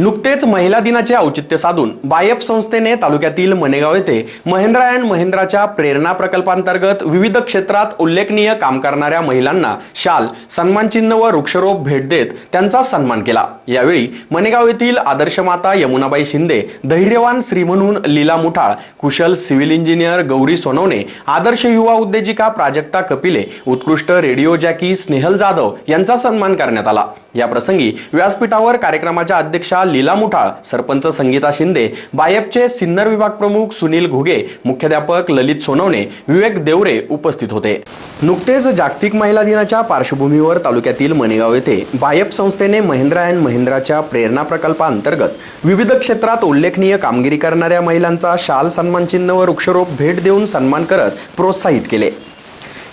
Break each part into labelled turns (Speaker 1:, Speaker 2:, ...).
Speaker 1: नुकतेच महिला दिनाचे औचित्य साधून बायप संस्थेने तालुक्यातील मनेगाव येथे महिंद्रा अँड महिंद्राच्या प्रेरणा प्रकल्पांतर्गत विविध क्षेत्रात उल्लेखनीय काम करणाऱ्या महिलांना शाल सन्मानचिन्ह व वृक्षरोप भेट देत त्यांचा सन्मान केला. यावेळी मनेगाव येथील आदर्श माता यमुनाबाई शिंदे धैर्यवान श्री म्हणून लीला मुठाळ कुशल सिव्हिल इंजिनियर गौरी सोनवणे आदर्श युवा उद्योजिका प्राजक्ता कपिले उत्कृष्ट रेडिओ जॅकी स्नेहल जाधव यांचा सन्मान करण्यात आला. या प्रसंगी व्यासपीठावर कार्यक्रमाच्या अध्यक्षा लीला मुठाळ सरपंच संगीता शिंदे बायपचे सिन्नर विभाग प्रमुख सुनील घुगे मुख्याध्यापक ललित सोनवणे विवेक देवरे उपस्थित होते. नुकतेच जागतिक महिला दिनाच्या पार्श्वभूमीवर तालुक्यातील मणेगाव येथे बायप संस्थेने महिंद्रा अँड महिंद्राच्या प्रेरणा प्रकल्पाअंतर्गत विविध क्षेत्रात उल्लेखनीय कामगिरी करणाऱ्या महिलांचा शाल सन्मान चिन्ह व वृक्षरोप भेट देऊन सन्मान करत प्रोत्साहित केले.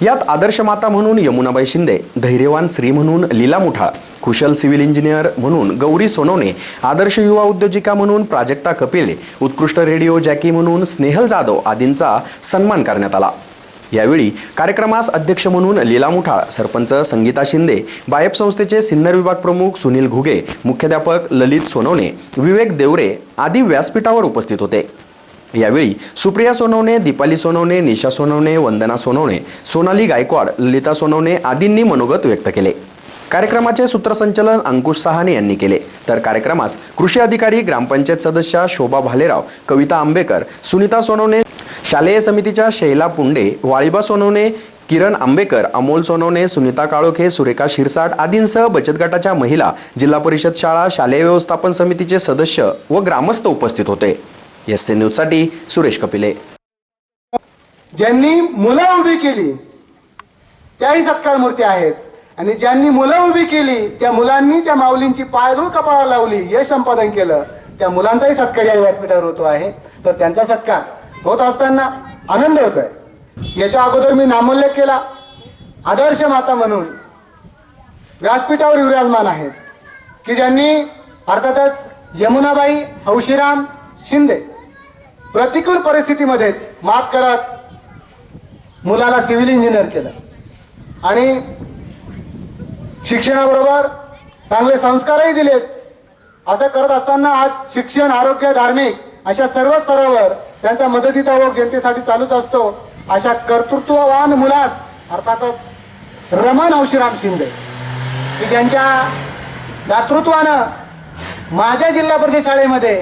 Speaker 1: यात आदर्श माता म्हणून यमुनाबाई शिंदे धैर्यवान श्री म्हणून लीला मुठाळ कुशल सिव्हिल इंजिनियर म्हणून गौरी सोनवणे आदर्श युवा उद्योजिका म्हणून प्राजक्ता कपिले उत्कृष्ट रेडिओ जॅकी म्हणून स्नेहल जाधव आदींचा सन्मान करण्यात आला. यावेळी कार्यक्रमास अध्यक्ष म्हणून लीला मुठाळ सरपंच संगीता शिंदे बायप संस्थेचे सिन्नर विभाग प्रमुख सुनील घुगे मुख्याध्यापक ललित सोनवणे विवेक देवरे आदी व्यासपीठावर उपस्थित होते. यावेळी सुप्रिया सोनवणे दीपाली सोनवणे निशा सोनवणे वंदना सोनवणे सोनाली गायकवाड ललिता सोनवणे आदींनी मनोगत व्यक्त केले. कार्यक्रमाचे सूत्रसंचलन अंकुश सहाने यांनी केले. तर कार्यक्रमास कृषी अधिकारी ग्रामपंचायत सदस्या शोभा भालेराव कविता आंबेकर सुनीता सोनवणे शालेय समितीच्या शैला पुंडे वाळीबा सोनवणे किरण आंबेकर अमोल सोनवणे सुनीता काळोखे सुरेखा शिरसाट आदींसह बचत गटाच्या महिला जिल्हा परिषद शाळा शालेय व्यवस्थापन समितीचे सदस्य व ग्रामस्थ उपस्थित होते. एस एन न्यूजसाठी सुरेश कपिले.
Speaker 2: ज्यांनी मुलं उभी केली त्याही सत्कार मूर्ती आहेत. आणि ज्यांनी मुलं उभी केली त्या मुलांनी त्या माऊलींची पायधूळ कपाळा लावली यश संपादन केलं. त्या मुलांचाही सत्कार या व्यासपीठावर होतो आहे. तर त्यांचा सत्कार होत असताना आनंद होतोय. याच्या अगोदर मी नामोल्लेख केला. आदर्श माता म्हणून व्यासपीठावर विराजमान आहेत. की ज्यांनी अर्थातच यमुनाबाई हौशीराम शिंदे प्रतिकूल परिस्थितीमध्येच मात करत मुलाला सिव्हिल इंजिनियर केलं. आणि शिक्षणाबरोबर चांगले संस्कारही दिलेत. असं करत असताना आज शिक्षण आरोग्य धार्मिक अशा सर्व स्तरावर त्यांचा मदतीचा ओघ जनतेसाठी चालूच असतो. अशा कर्तृत्ववान मुलास अर्थातच रमण औशीराम शिंदे की ज्यांच्या दातृत्वानं माझ्या जिल्हा परिषद शाळेमध्ये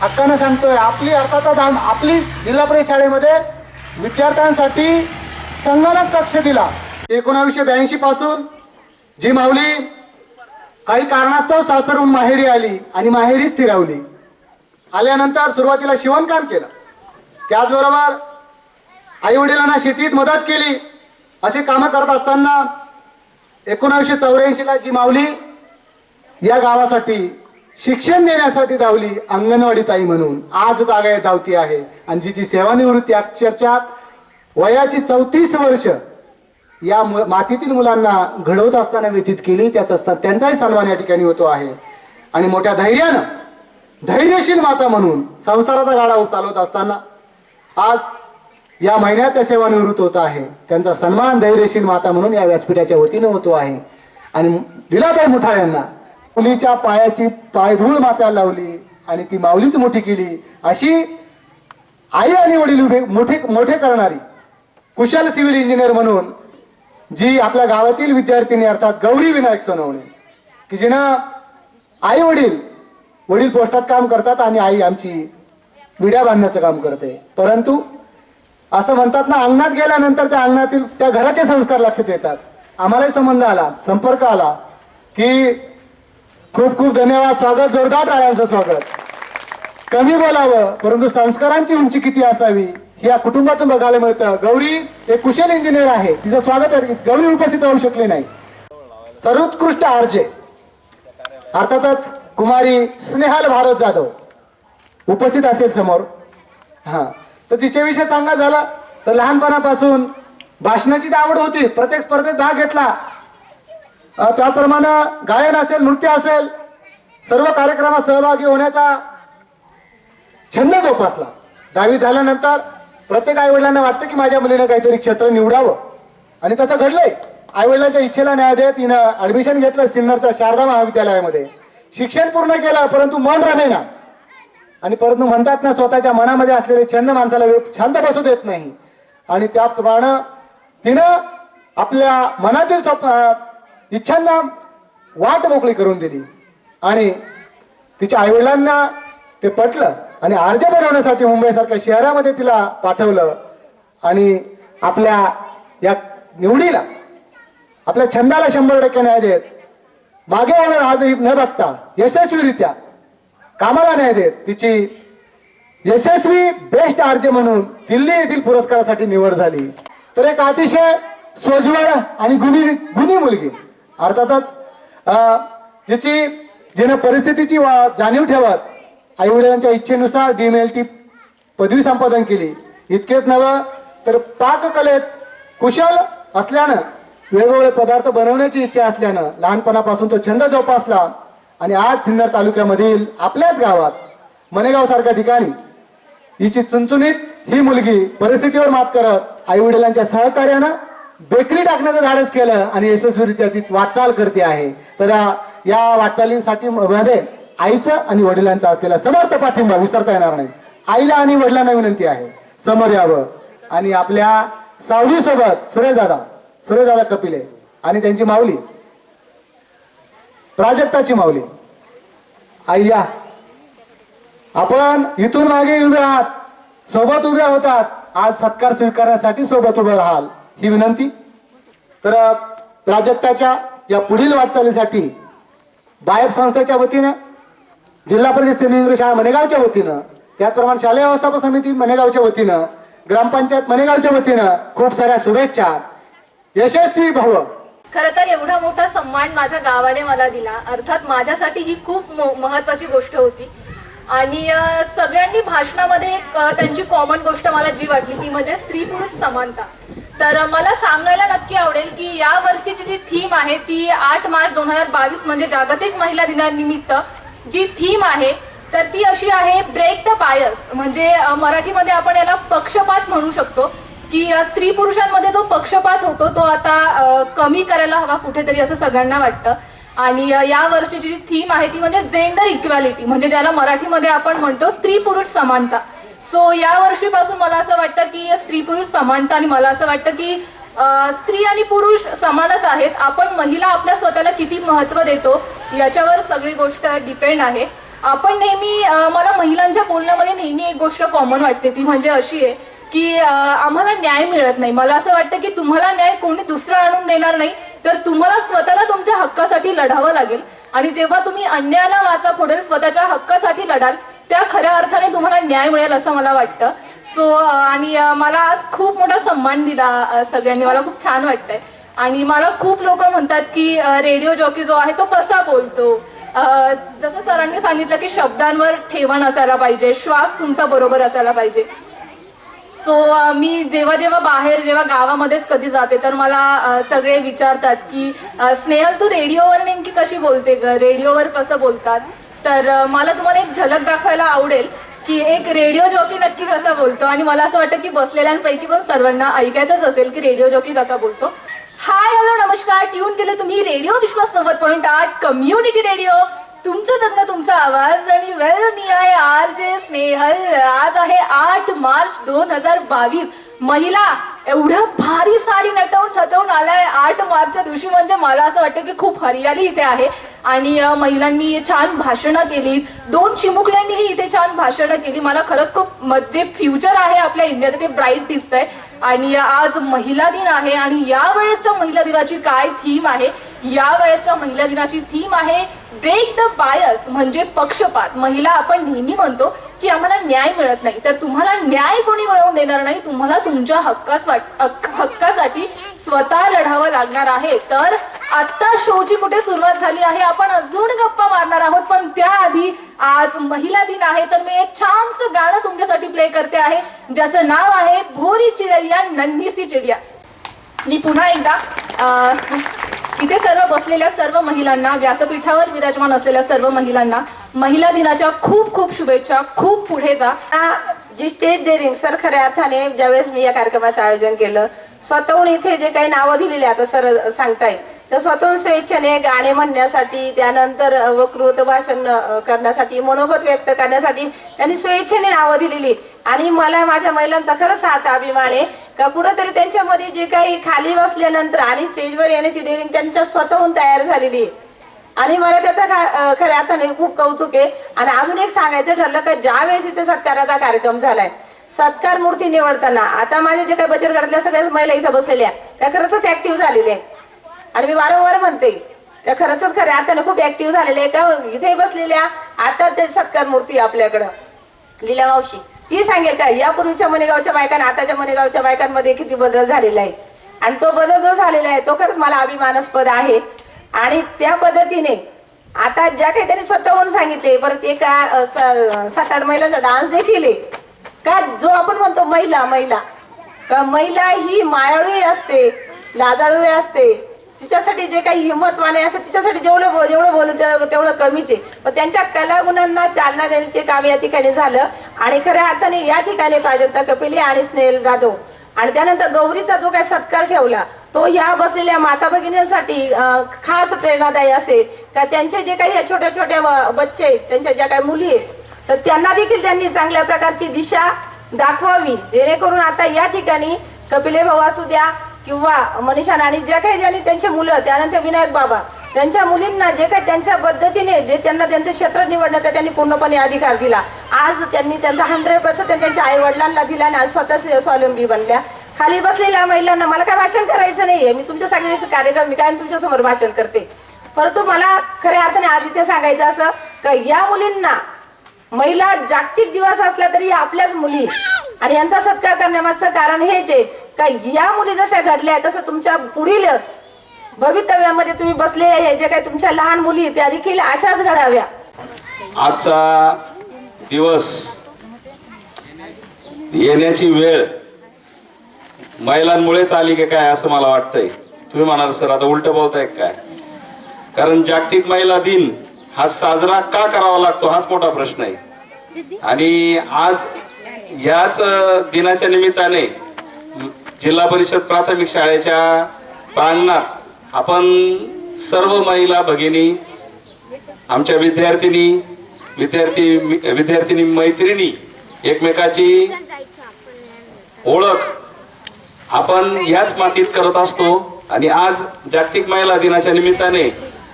Speaker 2: हक्कानं सांगतोय. आपली अर्थातच आम- आपली जिल्हा परिषद शाळेमध्ये विद्यार्थ्यांसाठी संगणक कक्ष दिला. एकोणावीसशे ब्याऐंशी पासून जी माऊली काही कारणास्तव सासरून माहेरी आली आणि माहेरी स्थिरावली. आल्यानंतर सुरुवातीला शिवणकाम केलं. त्याचबरोबर आई वडिलांना शेतीत मदत केली. असे कामं करत असताना एकोणावीसशे चौऱ्याऐंशीला जी माऊली या गावासाठी शिक्षण देण्यासाठी धावली अंगणवाडी ताई म्हणून. आज बागायत धावती आहे. आणि जिची सेवानिवृत्ती अक्षरशः वयाची चौतीस वर्ष या मु- मातीतील मुलांना घडवत असताना व्यतीत केली त्याचा स- त्यांचाही सन्मान या ठिकाणी होतो आहे. आणि मोठ्या धैर्यानं धैर्यशील माता म्हणून संसाराचा गाडा चालवत असताना आज या महिन्यात त्या सेवानिवृत्त होत आहे. त्यांचा सन्मान धैर्यशील माता म्हणून या व्यासपीठाच्या वतीनं होतो आहे. आणि दिलाताई मुठाळ यांना मुलीच्या पायाची पायधूळ मात्याला लावली आणि ती माऊलीच मोठी केली. अशी आई आणि वडील उभे मोठे मोठे करणारी कुशल सिव्हिल इंजिनियर म्हणून जी आपल्या गावातील विद्यार्थिनी अर्थात गौरी विनायक सोनवणे की जिनं आई वडील वडील पोस्टात काम करतात आणि आई आमची विड्या बांधण्याचं काम करते. परंतु असं म्हणतात ना अंगणात गेल्यानंतर त्या अंगणातील त्या घराचे संस्कार लक्षात येतात. आम्हालाही संबंध आला संपर्क आला की खूप खूप धन्यवाद स्वागत जोरदार टाळ्यांचं स्वागत. कमी बोलावं परंतु संस्कारांची उंची किती असावी हे या कुटुंबातून बघायला मिळतं. गौरी एक कुशल इंजिनियर आहे तिचं स्वागत आहे. गौरी उपस्थित राहू शकली नाही. सर्वोत्कृष्ट आरजे. अर्थातच कुमारी स्नेहल भारत जाधव. उपस्थित असेल समोर. हा. तर तिच्याविषयी सांगा झाला. तर लहानपणापासून भाषणाची तर आवड होती. प्रत्येक स्पर्धेत भाग घेतला. त्याचप्रमाणे गायन असेल नृत्य असेल सर्व कार्यक्रमात सहभागी होण्याचा छंद जोपासला. दहावी झाल्यानंतर प्रत्येक आईवडिलांना वाटतं की माझ्या मुलीनं काहीतरी क्षेत्र निवडावं. आणि तसं घडलंय. आईवडिलांच्या इच्छेला न्याय देत तिनं ऍडमिशन घेतलं सिन्नरच्या शारदा महाविद्यालयामध्ये. शिक्षण पूर्ण केलं परंतु मन रमेना. आणि परंतु म्हणतात ना स्वतःच्या मनामध्ये असलेले छंद माणसाला व्यव- शांत बसू देत नाही. आणि त्याप्रमाणे तिनं आपल्या मनातील स्वप्न इच्छांना वाट मोकळी करून दिली. आणि तिच्या आईवडिलांना ते पटलं आणि अर्ज बनवण्यासाठी मुंबईसारख्या शहरामध्ये तिला पाठवलं. आणि आपल्या या निवडीला आपल्या छंदाला शंभर टक्के न्याय देत मागे होणार आजही न बघता यशस्वीरित्या कामाला न्याय देत तिची यशस्वी बेस्ट आर्जे म्हणून दिल्ली येथील पुरस्कारासाठी निवड झाली. तर एक अतिशय सोज्वळ आणि गुणी गुणी मुलगी. अर्थातच अं, जिची जिने परिस्थितीची वा- जाणीव ठेवत आई वडिलांच्या इच्छेनुसार डी एल टी पदवी संपादन केली. इतकेच नव्हे तर पाककलेत कुशल असल्यानं वेगवेगळे पदार्थ बनवण्याची इच्छा असल्यानं लहानपणापासून तो छंद जोपासला आणि आज सिन्नर तालुक्यामधील आपल्याच गावात मनेगाव सारख्या ठिकाणी हिची चुनचुनीत ही मुलगी परिस्थितीवर मात करत आई वडिलांच्या सहकार्यानं बेकरी टाकण्याचं धाडस केलं आणि यशस्वीरित्या ती वाटचाल करते आहे. तर या- वाटचालींसाठी मध्ये आईचं आणि वडिलांचा असलेला समर्थ पाठिंबा विसरता येणार नाही. आईला आणि वडिलांना विनंती आहे. समोर यावं. आणि आपल्या सावली सोबत सुरेशदादा सुरेशदादा कपिले आणि त्यांची माऊली प्राजक्ताची माऊली. आई या. आपण इथून मागे उभे आहात. सोबत उभे होतात. आज सत्कार स्वीकारण्यासाठी सोबत उभे राहाल. ही विनंती. तर प्राजक्ताच्या या पुढील वाटचालीसाठी बायब संस्थेच्या वतीनं जिल्हा परिषद सेमी इंग्लिश शाळा मनेगावच्या वतीनं त्याचप्रमाणे शालेय व्यवस्थापन समिती मनेगावच्या वतीनं ग्रामपंचायत मनेगावच्या वतीनं खूप साऱ्या शुभेच्छा. यशस्वी भव.
Speaker 3: खर तर एवढा मोठा सन्मान माझ्या गावाने मला दिला. अर्थात माझ्यासाठी ही खूप मो- महत्वाची गोष्ट होती. आणि सगळ्यांनी भाषणामध्ये एक त्यांची कॉमन गोष्ट मला जी वाटली ती म्हणजे स्त्री पुरुष समानता. तर मला सांगायला नक्की आवडेल की या वर्षीची जी थीम आहे ती आठ मार्च दोन हजार बावीस म्हणजे जागतिक महिला दिनानिमित्त जी थीम आहे तर ती अशी आहे ब्रेक द बायस म्हणजे मराठीमध्ये आपण याला पक्षपात म्हणू शकतो की स्त्री पुरुषांमध्ये जो पक्षपात होतो तो आता कमी करायला हवा कुठेतरी असं सगळ्यांना वाटतं. आणि या वर्षीची जी थीम आहे ती म्हणजे जेंडर इक्वॅलिटी म्हणजे ज्याला मराठीमध्ये आपण म्हणतो स्त्री पुरुष समानता. सो या वर्षीपासून मला असं वाटतं की स्त्री पुरुष समानता आणि मला असं वाटतं की स्त्री आणि पुरुष समानच आहेत. आपण महिला आपल्या स्वतःला किती महत्त्व देतो याच्यावर सगळी गोष्ट डिपेंड आहे. आपण नेहमी मला महिलांच्या बोलण्यामध्ये नेहमी एक गोष्ट कॉमन वाटते ती म्हणजे अशी आहे की आम्हाला न्याय मिळत नाही. मला असं वाटतं की तुम्हाला न्याय कोणी दुसरं आणून देणार नाही तर तुम्हाला स्वतःला तुमच्या हक्कासाठी लढावं लागेल. आणि जेव्हा तुम्ही अन्यायाला वाचा फोडेल स्वतःच्या हक्कासाठी लढाल त्या खऱ्या अर्थाने तुम्हाला न्याय मिळेल असं मला वाटतं. सो आणि मला आज खूप मोठा सन्मान दिला सगळ्यांनी. मला खूप छान वाटतंय. आणि मला खूप लोक म्हणतात की रेडिओ जॉकी जो आहे तो कसा बोलतो? जसं सरांनी सांगितलं की शब्दांवर ठेवण असायला पाहिजे श्वास तुमचा बरोबर असायला पाहिजे. सो मी जेव्हा जेव्हा बाहेर जेव्हा गावामध्येच कधी जाते तर मला सगळे विचारतात की स्नेहल तू रेडिओवर नेमकी कशी बोलते ग? रेडिओवर कसं बोलतात? तर मला तुम्हाला एक झलक दाखवायला आवडेल की एक रेडिओ जॉकी नक्की कसा बोलतो. आणि मला असं वाटतं की बसलेल्यांपैकी पण सर्वांना ऐकायचंच असेल की रेडिओ जॉकी कसा बोलतो. हाय हॅलो नमस्कार. ट्यून केले तुम्ही रेडिओ विश्वास नव्वद पॉईंट आठ कम्युनिटी रेडिओ. तुमचं जगणं तुमचा आवाज आणि वेल मी आहे आर जे स्नेहल. आज आहे आठ मार्च दोन हजार बावीस. महिला एवढ्या भारी साडी नटवून थटवून आलाय. आठ मार्चच्या दिवशी म्हणजे मला असं वाटतं की खूप हरियाली इथे आहे. आणि महिलांनी छान भाषणं केली. दोन चिमुकल्यांनीही इथे छान भाषणं केली. मला खरंच खूप जे फ्युचर आहे आपल्या इंडियाचं ते ब्राईट दिसतंय. आणि आज महिला दिन आहे आणि या वेळेसच्या महिला दिनाची काय थीम आहे? या वेळेसच्या महिला दिनाची थीम आहे ब्रेक द बायस म्हणजे पक्षपात. महिला आपण नेहमी म्हणतो की आम्हाला न्याय मिळत नाही. तर तुम्हाला न्याय कोणी मिळवून देणार नाही? तुम्हाला तुमच्या हक्कास हक्कासाठी स्वतः लढावं लागणार आहे. तर आता शोची कुठे सुरुवात झाली आहे? आपण अजून गप्पा मारणार आहोत पण त्याआधी आज महिला दिन आहे तर मी एक छानसं गाणं तुमच्यासाठी प्ले करते आहे ज्याचं नाव आहे भोरी चिड़िया नन्हीसी चिडिया. मी पुन्हा एकदा इथे सर्व बसलेल्या सर्व महिलांना व्यासपीठावर विराजमान असलेल्या सर्व महिलांना महिला दिनाच्या खूप खूप शुभेच्छा खूप पुढे जा.
Speaker 4: जी स्टेज डेअरिंग सर खऱ्या अर्थाने ज्यावेळेस मी या कार्यक्रमाचं आयोजन केलं स्वतःहून इथे जे काही नावं दिलेली आता सर सांगता येईल तर स्वतःहून स्वेच्छेने गाणे म्हणण्यासाठी त्यानंतर अ, वक्तृत्व भाषण करण्यासाठी मनोगत व्यक्त करण्यासाठी त्यांनी स्वेच्छेने नावं दिलेली. आणि मला माझ्या महिलांचा खरंच आता अभिमान आहे. का कुठंतरी त्यांच्यामध्ये जे काही खाली बसल्यानंतर आणि स्टेजवर येण्याची डेअरिंग त्यांच्यात स्वतःहून तयार झालेली आणि मला त्याचा खऱ्या अर्थाने खूप कौतुक आहे. आणि अजून एक सांगायचं ठरलं का ज्या वेळेस इथे सत्काराचा कार्यक्रम झालाय सत्कार मूर्ती निवडताना आता माझे जे काही बचत गटातल्या सगळ्याच महिला इथं बसलेल्या त्या खरंच ऍक्टिव्ह झालेल्या आहेत. आणि मी वारंवार म्हणते. त्या खरंच खरं आता खूप ऍक्टिव्ह झालेले आहे. का इथे बसलेल्या आता ते सत्कार मूर्ती आपल्याकडं. लीला मावशी ती सांगेल का यापूर्वीच्या मनेगावच्या बायकांना आताच्या मनेगावच्या बायकांमध्ये किती बदल झालेला आहे. आणि तो बदल जो झालेला आहे तो खरंच मला अभिमानास्पद आहे. आणि त्या पद्धतीने आता ज्या काही त्यांनी स्वतःहून सांगितले परत एका स- सात आठ महिलांचा डान्स देखील आहे. का जो आपण म्हणतो महिला महिला. का महिला ही मायाळू असते लाजाळू असते. तिच्यासाठी जे काही हिंमतवाने असं तिच्यासाठी जेवढं बो- जेवढं बोलू तेवढं तेवढं कमीच आहे. पण त्यांच्या कलागुणांना चालना देण्याचे काम या ठिकाणी झालं. आणि खऱ्या अर्थाने या ठिकाणी प्राजक्ता कपिले आणि स्नेहल जाधव. आणि त्यानंतर गौरीचा जो काही सत्कार ठेवला तो ह्या बसलेल्या माता भगिनींसाठी खास प्रेरणादायी असेल. का त्यांचे जे काही या छोट्या छोट्या बच्चे आहेत त्यांच्या ज्या काही मुली आहेत तर त्यांना देखील त्यांनी चांगल्या प्रकारची दिशा दाखवावी. जेणेकरून आता या ठिकाणी कपिले भाऊ असू द्या किंवा मनीषा आणि जे काही ज्यांनी त्यांची मुलं त्यानंतर विनायक बाबा त्यांच्या मुलींना जे काही त्यांच्या पद्धतीने जे त्यांना त्यांचं क्षेत्र निवडण्याचा त्यांनी पूर्णपणे अधिकार दिला. आज त्यांनी त्यांचा हंड्रेड पर्सेंट त्यांच्या आई वडिलांना दिला आणि आज स्वतः स्वावलंबी बनल्या. खाली बसलेल्या महिलांना मला काय भाषण करायचं नाहीये. मी तुमच्या सगळ्यांचे कार्यक्रम मी काय तुमच्यासमोर भाषण करते? परंतु मला खऱ्या अर्थाने आज इथे सांगायचं असं का या मुलींना महिला जागतिक दिवस असला तरी आपल्याच मुली. आणि यांचा सत्कार करण्यामागचं कारण हेच आहे का या मुली जशा घडल्या तसं तुमच्या पुढील भवितव्यामध्ये तुम्ही बसलेल्या हे जे काही तुमच्या लहान मुली त्या देखील अशाच घडाव्या.
Speaker 5: आजचा दिवस येण्याची वेळ महिलांमुळेच आली की काय असं मला वाटतंय. तुम्ही म्हणाल सर आता उलट बोलताय काय? कारण जागतिक महिला दिन हा साजरा का करावा लागतो हाच मोठा प्रश्न आहे. आणि आज याच दिनाच्या निमित्ताने जिल्हा परिषद प्राथमिक शाळेच्या प्रांगणात आपण सर्व महिला भगिनी आमच्या विद्यार्थिनी विद्यार्थी विद्यार्थिनी मैत्रिणी एकमेकाची ओळख आपण याच मातीत करत असतो. आणि आज जागतिक महिला दिनाच्या निमित्ताने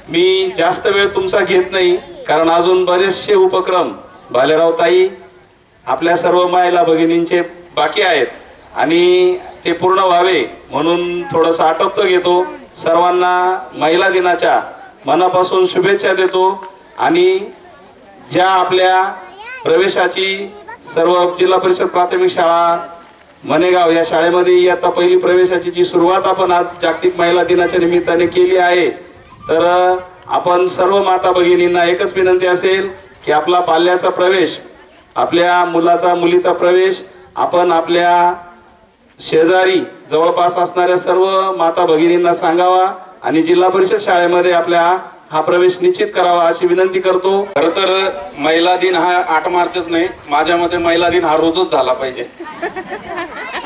Speaker 5: मी जास्त वेळ तुमचा घेत नाही कारण अजून बरेचसे उपक्रम भालेराव ताई आपल्या सर्व महिला भगिनींचे बाकी आहेत आणि ते पूर्ण व्हावे म्हणून थोडंसं आटोपतो घेतो. सर्वांना महिला दिनाच्या मनापासून शुभेच्छा देतो आणि ज्या आपल्या प्रवेशाची सर्व जिल्हा परिषद प्राथमिक शाळा मनेगाव या शाळेमध्ये इयत्ता पहिली प्रवेशाची जी सुरुवात आपण आज जागतिक महिला दिनाच्या निमित्ताने केली आहे तर आपण सर्व माता भगिनींना एकच विनंती असेल की आपला पाल्याचा प्रवेश आपल्या मुलाचा मुलीचा प्रवेश आपण आपल्या शेजारी जवळपास असणाऱ्या सर्व माता भगिनींना सांगावा आणि जिल्हा परिषद शाळेमध्ये आपल्या हा प्रवेश निश्चित करावा अशी विनंती करतो. खर तर महिला दिन हा आठ मार्चच नाही माझ्या मते महिला दिन हा रोजच झाला पाहिजे.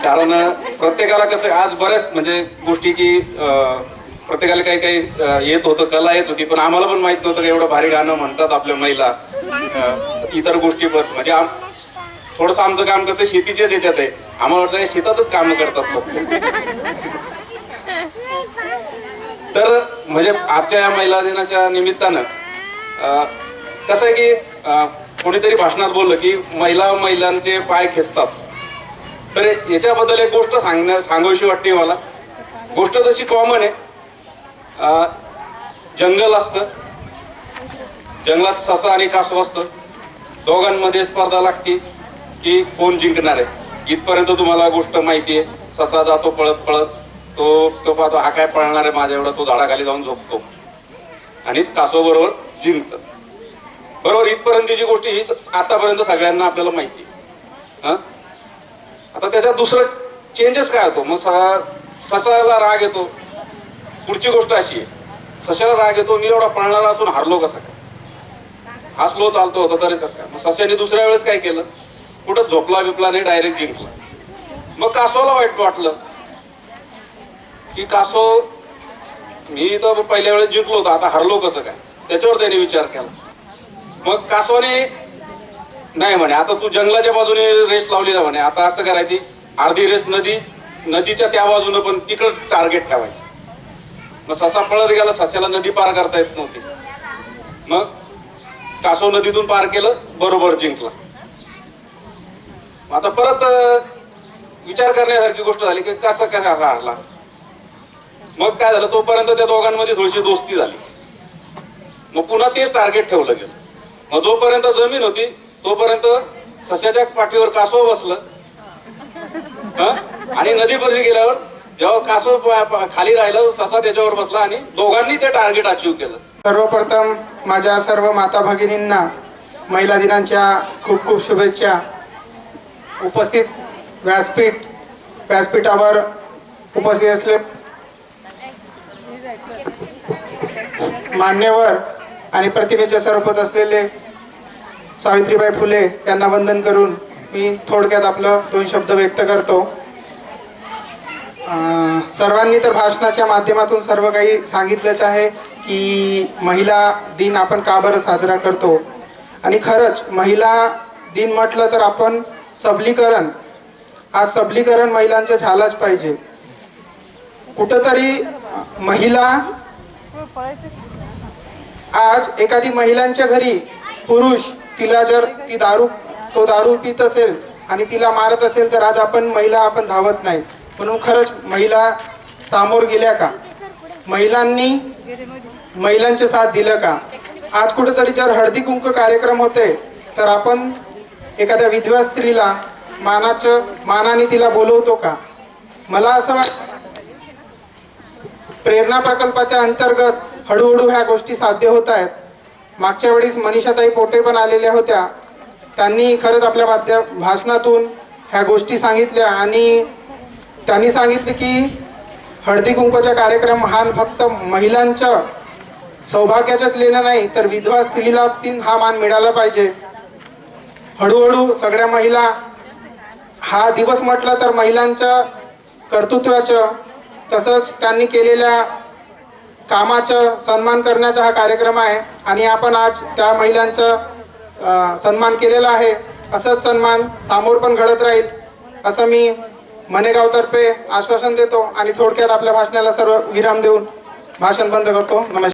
Speaker 5: कारण प्रत्येकाला कसं आज बऱ्याच म्हणजे गोष्टी की अं, प्रत्येकाला काही काही येत होतं कला येत होती पण आम्हाला पण माहीत नव्हतं का एवढं भारी गाणं म्हणतात आपल्या महिला. इतर गोष्टी पण म्हणजे थोडस आमचं काम कसं शेतीच्याच याच्यात आहे आम्हाला वाटतं शेतातच काम करतात लोक. तर म्हणजे आजच्या या महिला दिनाच्या निमित्तानं अं, कसं आहे की कोणीतरी भाषणात बोललं की महिला महिलांचे पाय खेचतात. तर याच्याबद्दल एक गोष्ट सांगण्या सांगावीशी वाटते मला. गोष्ट तशी कॉमन आहे. जंगल असतं. जंगलात ससा आणि कासव असतं. दोघांमध्ये स्पर्धा लागते की कोण जिंकणार आहे. इथपर्यंत तुम्हाला गोष्ट माहिती आहे. ससा जातो पळत पळत. तो तो पाहतो हा काय पळणार आहे माझ्या एवढा? तो झाडाखाली जाऊन झोपतो. आणि कासव बरोबर जिंकत. बरोबर इथपर्यंतची गोष्ट ही आतापर्यंत सगळ्यांना आपल्याला माहिती आहे. आता त्याच्यात दुसरं चेंजेस काय होतो? मग ससाला राग येतो. पुढची गोष्ट अशी आहे. सशाला राग येतो मी एवढा पळणारा असून हारलो कसा काय? हा स्लो चालतो होता तरी कसं काय? मग सश्याने दुसऱ्या वेळेस काय केलं? कुठं झोपला बिपला नाही डायरेक्ट जिंकला. मग कासवाला वाईट वाटलं. की कासव मी तर पहिल्या वेळेस जिंकलो होतो आता हरलो कसं काय? त्याच्यावर त्याने विचार केला. मग कासवाने नाही म्हणे आता तू जंगलाच्या बाजूने रेस लावली ना म्हणे आता असं करायची अर्धी रेस नदी नदीच्या त्या बाजूने पण तिकडं टार्गेट ठेवायचं. मग ससा पळत गेला सस्याला नदी पार करता येत नव्हती. मग कासव नदीतून पार केलं बरोबर जिंकला. मग आता परत विचार करण्यासारखी गोष्ट झाली की कसं कसा हारला. मग काय झालं तोपर्यंत त्या दोघांमध्ये थोडीशी दोस्ती झाली. मग पुन्हा तेच टार्गेट ठेवलं गेलं. मग जोपर्यंत जमीन होती तोपर्यंत सस्याच्या पाठीवर कासव बसलं. आणि नदीपर्यंत गेल्यावर जेव्हा कासव खाली राहिलं तसा त्याच्यावर बसला आणि दोघांनी ते टार्गेट अचीव केलं.
Speaker 6: सर्वप्रथम माझ्या सर्व माता भगिनींना महिला दिनांच्या खूप खूप शुभेच्छा. उपस्थित व्यासपीठ व्यासपीठावर उपस्थित असले मान्यवर आणि प्रतिमेचे स्वरूपात असलेले सावित्रीबाई फुले यांना वंदन करून मी थोडक्यात आपलं दोन शब्द व्यक्त करतो. सर्वांनी तर भाषणाच्या माध्यमातून सर्व काही सांगितलंच आहे की महिला दिन आपण का बरं साजरा करतो? आणि खरंच महिला दिन म्हटलं तर आपण सबलीकरण आज सबलीकरण महिलांचं झालंच पाहिजे. कुठंतरी महिला आज एखादी महिलांच्या घरी पुरुष तिला जर ती दारू तो दारू पित असेल आणि तिला मारत असेल तर आज आपण महिला आपण धावत नाही. म्हणून खरंच महिला सामोर गेल्या का? महिलांनी महिलांचे साथ दिलं का? आज कुठेतरी जर हळदी कुंक कार्यक्रम होते तर आपण एखाद्या विधवा स्त्रीला मानाचं मानाने तिला बोलवतो का? मला असं वाटतं प्रेरणा प्रकल्पाच्या अंतर्गत हळूहळू ह्या गोष्टी साध्य होत आहेत. मागच्या वेळेस मनीषाताई पोटे पण आलेल्या होत्या. त्यांनी खरंच आपल्या भाषणातून ह्या गोष्टी सांगितल्या आणि त्यांनी सांगितले की हळदी कुंकूचा कार्यक्रम हा फक्त महिलांच्या सौभाग्याच्याच लेणं नाही तर विधवा स्त्रीला हा मान मिळाला पाहिजे. हळूहळू सगळ्या महिला हा दिवस म्हटला तर महिलांच्या कर्तृत्वाचं तसंच त्यांनी केलेल्या कामाचं सन्मान करण्याचा हा कार्यक्रम आहे आणि आपण आज त्या महिलांचा सन्मान केलेला आहे. असंच सन्मान सामोर पण घडत राहील असं मी मनेगावतर्फे आश्वासन देतो आणि थोडक्यात आपल्या भाषणाला सर्व विराम देऊन भाषण बंद करतो. नमस्कार.